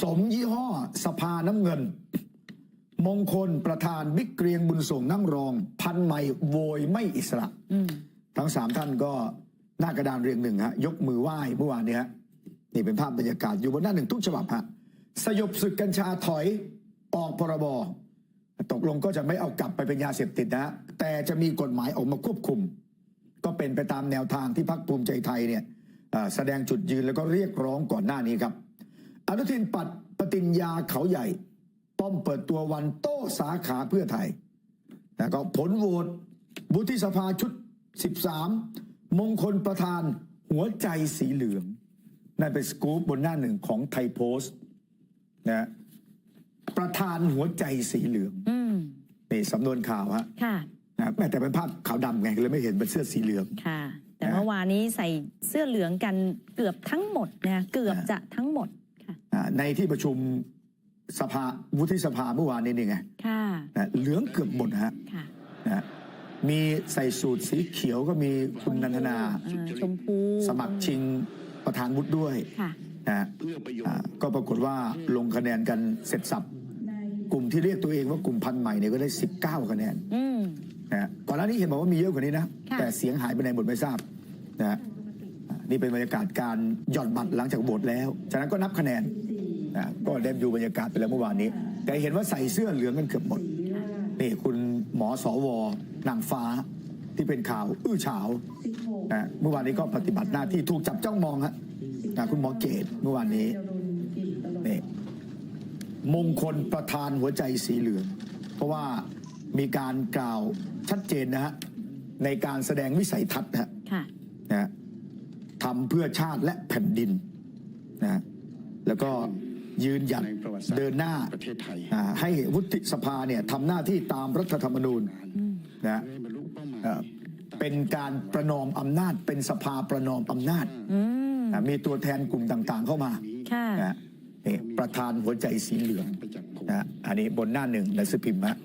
สมยี่ห้อสภาน้ำเงิน มงคลประธานบิ๊กเกรียงบุญส่งนั่งรอง พันใหม่โวยไม่อิสระทั้งสามท่านก็หน้ากระดานเรียงหนึ่งฮะยกมือไหว้เมื่อวานนี้ฮะนี่เป็นภาพบรรยากาศอยู่บนหน้าหนึ่งทุกฉบับฮะสยบศึกกัญชาถอยออกพรบตกลงก็จะไม่เอากลับไปเป็นยาเสพติดนะแต่จะมีกฎหมายออกมาควบคุม ก็เป็นไปตามแนวทางที่พรรคภูมิใจไทยเนี่ยแสดงจุดยืนแล้วก็เรียกร้องก่อนหน้านี้ครับ อนุทินปัดปฏิญญาเขาใหญ่ ป้อมเปิดตัววันโต้สาขาเพื่อไทยแล้วก็ผลโหวตวุฒิสภาชุด 13 มงคลประธานหัวใจสีเหลืองนั่นเป็นสกู๊ปบนหน้าหนึ่งของไทยโพสต์นะประธานหัวใจสีเหลืองอืมนี่สำนวนข่าวฮะค่ะนะแม้แต่เป็นภาพขาวดำไงเลยไม่เห็นเป็นเสื้อสีเหลืองค่ะ แต่นะเมื่อวานนี้ใส่เสื้อเหลืองกันเกือบทั้งหมดนะเกือบจะทั้งหมดค่ะอ่า ในที่ประชุมสภาวุฒิสภาเมื่อวานนี้นี่ไงค่ะนะเหลืองเกือบหมดฮะค่ะนะมีใส่สูตรสีเขียวก็มีคุณนันทนาอ่าชมพูสมัครชิงประธานวุฒิด้วยค่ะ นะอ่าก็ปรากฏว่าลงคะแนนกันเสร็จสับกลุ่มที่เรียกตัวเองว่ากลุ่มพันธุ์ใหม่เนี่ยก็ได้ 19 คะแนน อืม นะก่อนหน้านี้เห็นบอกว่ามีเยอะกว่านี้นะ ค่ะ แต่เสียงหายไปไหนหมดไม่ทราบนะอ่า นี่เป็นบรรยากาศการหย่อนบัตรหลังจากโหวตแล้ว จากนั้นก็นับคะแนนนะก็ได้ดูบรรยากาศไปแล้วเมื่อวานนี้ แต่เห็นว่าใส่เสื้อเหลืองกันเกือบหมดนี่คุณหมอสวนางฟ้าที่เป็นข่าว อื้อฉาวนะเมื่อวานนี้ก็ปฏิบัติหน้าที่ถูกจับจ้องมองฮะนะคุณหมอเกตเมื่อวานนี้นี่มงคลประธานหัวใจสีเหลือง เพราะว่ามีการกล่าวชัดเจนนะฮะในการแสดงวิสัยทัศน์ค่ะนะฮะ ทำเพื่อชาติและแผ่นดินนะฮะแล้วก็ยืนหยัดในประวัติศาสตร์เดินหน้าประเทศไทยอ่าให้วุฒิสภาเนี่ยทำหน้าที่ตามรัฐธรรมนูญนะฮะได้บรรลุเป้าหมายเอ่อเป็นการประนอมอำนาจ เป็นสภาประนอมอำนาจอืมอะมีตัวแทนกลุ่มต่างๆเข้ามาค่ะนะฮะนี่ประธานหัวใจสีเหลืองไปจากผมนะฮะอันนี้บนหน้าหนึ่งหนังสือพิมพ์ฮะ